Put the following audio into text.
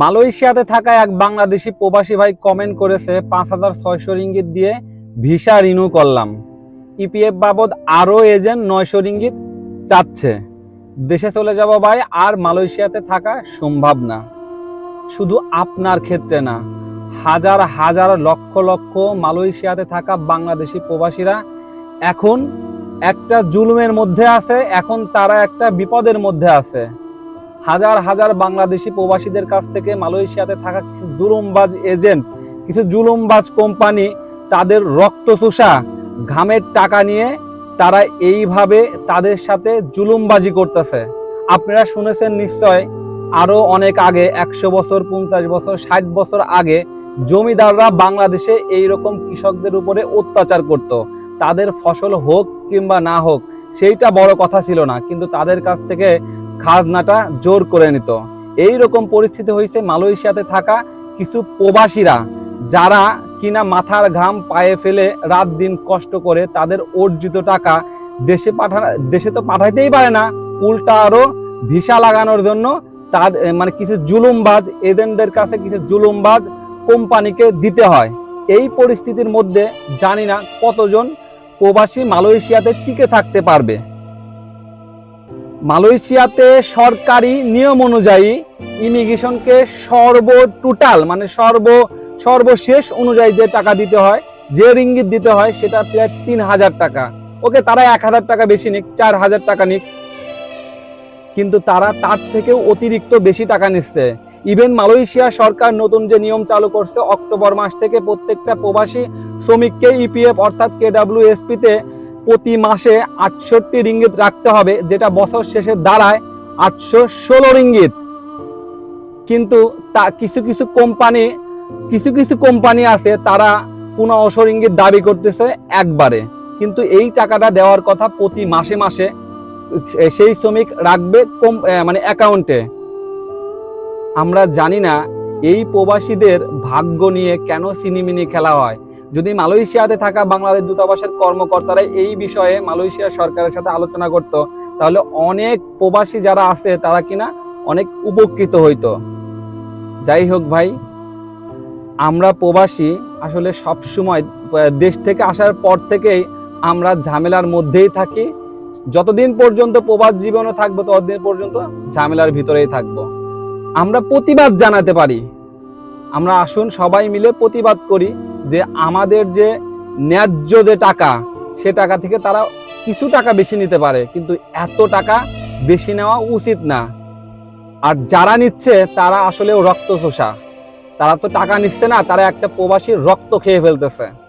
মালয়েশিয়াতে থাকা এক বাংলাদেশি প্রবাসী ভাই কমেন্ট করেছে, পাঁচ হাজার ছয়শো রিঙ্গিত দিয়ে ভিসা রিনিউ করলাম। ইপিএফ বাবদ আরও এজেন্ট নয়শো রিঙ্গিত চাচ্ছে। দেশে চলে যাব ভাই, আর মালয়েশিয়াতে থাকা সম্ভব না। শুধু আপনার ক্ষেত্রে না, হাজার হাজার লক্ষ লক্ষ মালয়েশিয়াতে থাকা বাংলাদেশি প্রবাসীরা এখন একটা জুলুমের মধ্যে আছে, এখন তারা একটা বিপদের মধ্যে আছে। হাজার হাজার বাংলাদেশি প্রবাসীদের কাছ থেকে মালয়েশিয়াতে থাকা কিছু জুলুমবাজ এজেন্ট, কিছু জুলুমবাজ কোম্পানি তাদের রক্ত চুষা ঘামের টাকা নিয়ে তারা এইভাবে তাদের সাথে জুলুমবাজি করতেছে। আপনারা শুনেছেন নিশ্চয়, আরও অনেক আগে, একশো বছর, পঞ্চাশ বছর, ষাট বছর আগে, জমিদাররা বাংলাদেশে এই রকম কৃষকদের উপরে অত্যাচার করত। তাদের ফসল হোক কিংবা না হোক, সেইটা বড় কথা ছিল না। কিন্তু তাদের কাছ থেকে খাজনাটা জোর করে নিত। এই রকম পরিস্থিতি হয়েছে মালয়েশিয়াতে থাকা কিছু প্রবাসীরা যারা কিনা মাথার ঘাম পায়ে ফেলে রাত দিন কষ্ট করে তাদের অর্জিত টাকা দেশে পাঠা দেশে তো পাঠাইতেই পারে না। উল্টা আরও ভিসা লাগানোর জন্য তাদের মানে কিছু জুলুমবাজ, এজেন্টদের কাছে কিছু জুলুমবাজ কোম্পানিকে দিতে হয়। এই পরিস্থিতির মধ্যে জানি না কতজন প্রবাসী মালয়েশিয়াতে টিকে থাকতে পারবে। মালয়েশিয়াতে সরকারি নিয়ম অনুযায়ী ইমিগ্রেশনকে সর্ব টোটাল মানে সর্ব, সর্বশেষ অনুযায়ী যে টাকা দিতে হয়, যে রিঙ্গিত দিতে হয়, সেটা প্রায় তিন হাজার টাকা। ওকে, তারা এক হাজার টাকা বেশি নিক, চার হাজার টাকা নিক। কিন্তু তারা তার থেকেও অতিরিক্ত বেশি টাকা নিচ্ছে। ইভেন মালয়েশিয়া সরকার নতুন যে নিয়ম চালু করছে, অক্টোবর মাস থেকে প্রত্যেকটা প্রবাসী শ্রমিককে ইপিএফ অর্থাৎ কেডাব্লিউএসপি তে প্রতি মাসে আটষট্টি রিঙ্গিত রাখতে হবে, যেটা বছর শেষে দাঁড়ায় আটশো ষোলো রিঙ্গিত। কিন্তু তা কিছু কিছু কোম্পানি, কিছু কিছু কোম্পানি আছে, তারা পনেরোশো রিঙ্গিত দাবি করতেছে একবারে। কিন্তু এই টাকাটা দেওয়ার কথা প্রতি মাসে মাসে সেই শ্রমিক রাখবে কম মানে অ্যাকাউন্টে। আমরা জানি না, এই প্রবাসীদের ভাগ্য নিয়ে কেন সিনিমিনি খেলা হয়। যদি মালয়েশিয়াতে থাকা বাংলাদেশ দূতাবাসের কর্মকর্তারা এই বিষয়ে মালয়েশিয়া সরকারের সাথে আলোচনা করত, তাহলে অনেক প্রবাসী যারা আছে তারা কিনা অনেক উপকৃত হইতো। যাই হোক ভাই, আমরা প্রবাসী আসলে সব সময় দেশ থেকে আসার পর থেকেই আমরা ঝামেলার মধ্যেই থাকি। যতদিন পর্যন্ত প্রবাস জীবনে থাকব, ততদিন পর্যন্ত ঝামেলার ভিতরেই থাকব। আমরা প্রতিবাদ জানাতে পারি। আমরা আসুন সবাই মিলে প্রতিবাদ করি। যে আমাদের যে ন্যায্য যে টাকা, সে টাকা থেকে তারা কিছু টাকা বেশি নিতে পারে, কিন্তু এত টাকা বেশি নেওয়া উচিত না। আর যারা নিচ্ছে, তারা আসলেও রক্ত শোষা তারা তো টাকা নিচ্ছে না, তারা একটা প্রবাসীর রক্ত খেয়ে ফেলতেছে।